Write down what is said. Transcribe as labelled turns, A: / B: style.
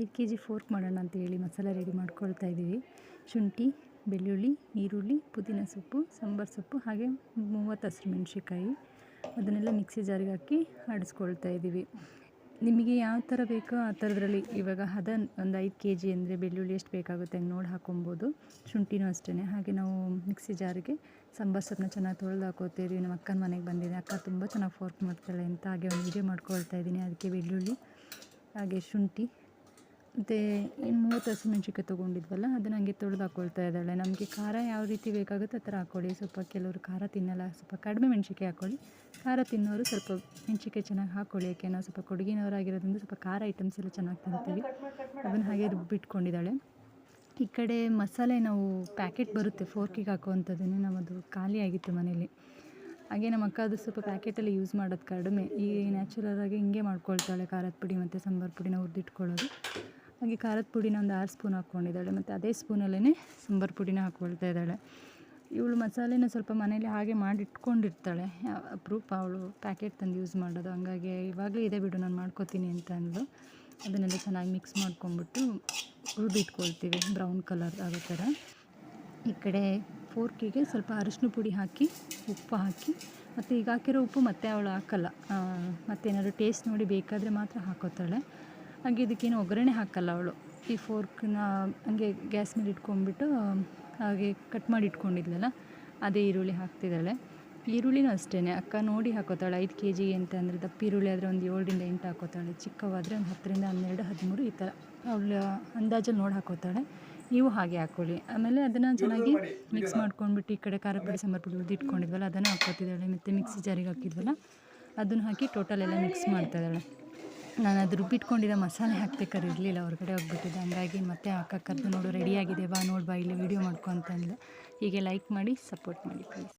A: ಐದು K G fork ಮಾಡೋಣ ಅಂತ ಹೇಳಿ ಮಸಾಲ ರೆಡಿ ಮಾಡ್ಕೊಳ್ತಾ ಇದ್ದೀವಿ. ಶುಂಠಿ, ಬೆಳ್ಳುಳ್ಳಿ, ಈರುಳ್ಳಿ, ಪುದೀನ ಸೊಪ್ಪು, ಸಾಂಬಾರು ಸೊಪ್ಪು ಹಾಗೆ ಮೂವತ್ತು ಹಸಿರು ಮೆಣಸಿನ್ಕಾಯಿ. ಅದನ್ನೆಲ್ಲ ಮಿಕ್ಸಿ ಜಾರಿಗೆ ಹಾಕಿ ಆಡಿಸ್ಕೊಳ್ತಾ ಇದ್ದೀವಿ. ನಿಮಗೆ ಯಾವ ಥರ ಬೇಕೋ ಆ ಥರದ್ರಲ್ಲಿ ಇವಾಗ ಹದ ಒಂದು ಐದು ಕೆ ಜಿ ಅಂದರೆ ಬೆಳ್ಳುಳ್ಳಿ ಎಷ್ಟು ಬೇಕಾಗುತ್ತೆ ಹಂಗೆ ನೋಡಿ ಹಾಕೊಬೋದು ಶುಂಠಿನೂ ಅಷ್ಟೇ ಹಾಗೆ ನಾವು ಮಿಕ್ಸಿ ಜಾರಿಗೆ ಸಾಂಬಾರು ಸೊಪ್ಪನ್ನ ಚೆನ್ನಾಗಿ ತೊಳೆದು ಹಾಕೋತೀವಿ ನಮ್ಮ ಅಕ್ಕನ ಮನೆಗೆ ಬಂದಿದೆ ಅಕ್ಕ ತುಂಬ ಚೆನ್ನಾಗಿ ಫೋರ್ಕ್ ಮಾಡ್ತಾಳೆ ಅಂತ ಹಾಗೆ ಒಂದು ವಿಡಿಯೋ ಮಾಡ್ಕೊಳ್ತಾ ಇದ್ದೀನಿ. ಅದಕ್ಕೆ ಬೆಳ್ಳುಳ್ಳಿ, ಹಾಗೆ ಶುಂಠಿ ಮತ್ತು ಇನ್ನು ಮೂವತ್ತು ಹಸಿಮೆಣ್ಸಿನ್ಕಾಯಿ ತೊಗೊಂಡಿದ್ವಲ್ಲ ಅದನ್ನು ಹಂಗೆ ತೊಳೆದು ಹಾಕ್ಕೊಳ್ತಾ ಇದ್ದಾಳೆ. ನಮಗೆ ಖಾರ ಯಾವ ರೀತಿ ಬೇಕಾಗುತ್ತೆ ಆ ಥರ ಹಾಕ್ಕೊಳ್ಳಿ ಸ್ವಲ್ಪ ಕೆಲವರು ಖಾರ ತಿನ್ನಲ್ಲ, ಸ್ವಲ್ಪ ಕಡಿಮೆ ಮೆಣ್ಸಿನ್ಕಾಯಿ ಹಾಕ್ಕೊಳ್ಳಿ ಖಾರ ತಿನ್ನೋರು ಸ್ವಲ್ಪ ಮೆಣ್ಸಿನ್ಕಾಯಿ ಚೆನ್ನಾಗಿ ಹಾಕ್ಕೊಳ್ಳಿ ಯಾಕೆ ನಾವು ಸ್ವಲ್ಪ ಕೊಡಗಿನವರಾಗಿರೋದ್ರಿಂದ ಸ್ವಲ್ಪ ಖಾರ ಐಟಮ್ಸ್ ಎಲ್ಲ ಚೆನ್ನಾಗಿ ತಿಂತೀವಿ. ಅದನ್ನು ಹಾಗೆ ರುಬ್ಬಿಟ್ಕೊಂಡಿದ್ದಾಳೆ ಈ ಕಡೆ ಮಸಾಲೆ ನಾವು ಪ್ಯಾಕೆಟ್ ಬರುತ್ತೆ ಫೋರ್ಕಿಗೆ ಹಾಕುವಂಥದ್ದನ್ನೇ ನಮ್ಮದು ಖಾಲಿ ಆಗಿತ್ತು ಮನೇಲಿ. ಹಾಗೆ ನಮ್ಮ ಅಕ್ಕ ಅದು ಸ್ವಲ್ಪ ಪ್ಯಾಕೆಟಲ್ಲಿ ಯೂಸ್ ಮಾಡೋದು ಕಡಿಮೆ. ಈ ನ್ಯಾಚುರಲ್ ಆಗಿ ಹಿಂಗೆ ಮಾಡ್ಕೊಳ್ತಾಳೆ ಖಾರದ ಪುಡಿ ಮತ್ತು ಸಾಂಬಾರು ಪುಡಿನ ಹುರಿದಿಟ್ಕೊಳ್ಳೋದು. ಹಾಗೆ ಖಾರದ ಪುಡಿನ ಒಂದು ಆರು ಸ್ಪೂನ್ ಹಾಕ್ಕೊಂಡಿದ್ದಾಳೆ ಮತ್ತು ಅದೇ ಸ್ಪೂನಲ್ಲೇ ಸಾಂಬಾರು ಪುಡಿನ ಹಾಕ್ಕೊಳ್ತಾ ಇದ್ದಾಳೆ. ಇವಳು ಮಸಾಲೆನ ಸ್ವಲ್ಪ ಮನೇಲಿ ಹಾಗೆ ಮಾಡಿಟ್ಕೊಂಡಿರ್ತಾಳೆ. ಅಪ್ರೂಪ ಅವಳು ಪ್ಯಾಕೆಟ್ ತಂದು ಯೂಸ್ ಮಾಡೋದು. ಹಂಗಾಗಿ ಇವಾಗಲೂ ಇದೆ ಬಿಡು, ನಾನು ಮಾಡ್ಕೋತೀನಿ ಅಂತ ಅಂದು ಅದನ್ನೆಲ್ಲ ಚೆನ್ನಾಗಿ ಮಿಕ್ಸ್ ಮಾಡ್ಕೊಂಬಿಟ್ಟು ಹುರಿದಿಟ್ಕೊಳ್ತೀವಿ ಬ್ರೌನ್ ಕಲರ್ ಆಗೋ ಥರ. ಈ ಕಡೆ ಫೋರ್ಕಿಗೆ ಸ್ವಲ್ಪ ಅರಿಶಿನ ಪುಡಿ ಹಾಕಿ, ಉಪ್ಪು ಹಾಕಿ, ಮತ್ತು ಈಗ ಹಾಕಿರೋ ಉಪ್ಪು ಮತ್ತೆ ಅವಳು ಹಾಕಲ್ಲ. ಮತ್ತೇನಾದ್ರು ಟೇಸ್ಟ್ ನೋಡಿ ಬೇಕಾದರೆ ಮಾತ್ರ ಹಾಕೋತಾಳೆ. ಹಾಗೆ ಇದಕ್ಕೇನು ಒಗ್ಗರಣೆ ಹಾಕಲ್ಲ ಅವಳು. ಈ ಫೋರ್ಕ್ನ ಹಂಗೆ ಗ್ಯಾಸ್ ಮೇಲೆ ಇಟ್ಕೊಂಡ್ಬಿಟ್ಟು, ಹಾಗೆ ಕಟ್ ಮಾಡಿ ಇಟ್ಕೊಂಡಿದ್ಲಲ್ಲ, ಅದೇ ಈರುಳ್ಳಿ ಹಾಕ್ತಿದ್ದಾಳೆ. ಈರುಳ್ಳಿನೂ ಅಷ್ಟೇ ಅಕ್ಕ ನೋಡಿ ಹಾಕೋತಾಳೆ. ಐದು ಕೆ ಜಿಗೆ ಅಂತ ಅಂದರೆ ದಪ್ಪ ಈರುಳ್ಳಿ ಆದರೆ ಒಂದು ಏಳರಿಂದ ಎಂಟು ಹಾಕೋತಾಳೆ. ಚಿಕ್ಕವಾದರೆ ಒಂದು ಹತ್ತರಿಂದ ಹನ್ನೆರಡು, ಹದಿಮೂರು ಈ ಥರ ಅವಳ ಅಂದಾಜಲ್ಲಿ ನೋಡಿ ಹಾಕೋತಾಳೆ. ನೀವು ಹಾಗೆ ಹಾಕ್ಕೊಳ್ಳಿ ಆಮೇಲೆ ಅದನ್ನು ಚೆನ್ನಾಗಿ ಮಿಕ್ಸ್ ಮಾಡ್ಕೊಂಡ್ಬಿಟ್ಟು ಈ ಕಡೆ ಖಾರ ಪುಡಿ, ಸಾಂಬಾರು ಪುಡಿ ಇಟ್ಕೊಂಡಿದ್ವಲ್ಲ, ಅದನ್ನು ಹಾಕೋತಿದ್ದಾಳೆ. ಮತ್ತು ಮಿಕ್ಸಿ ಜಾರಿಗೆ ಹಾಕಿದ್ವಲ್ಲ, ಅದನ್ನು ಹಾಕಿ ಟೋಟಲ್ ಎಲ್ಲ ಮಿಕ್ಸ್ ಮಾಡ್ತಾ ಇದ್ದಾಳೆ. ನಾನು ಅದು ರುಬ್ಬಿಟ್ಕೊಂಡಿರೋ ಮಸಾಲೆ ಹಾಕ್ಬೇಕಾದ್ರೆ ಇರಲಿಲ್ಲ, ಹೊರಗಡೆ ಹೋಗ್ಬಿಟ್ಟಿದ್ದೆ ಹಂಗಾಗಿ ಮತ್ತೆ ಅಕ್ಕ ಕರೆದು ನೋಡು ರೆಡಿಯಾಗಿದೆ ಬಾ ನೋಡಿ, ಬಾ, ಇಲ್ಲಿ ವೀಡಿಯೋ ಮಾಡ್ಕೊ ಅಂತಂದ್ಲು ಹೀಗೆ ಲೈಕ್ ಮಾಡಿ ಸಪೋರ್ಟ್ ಮಾಡಿ ಪ್ಲೀಸ್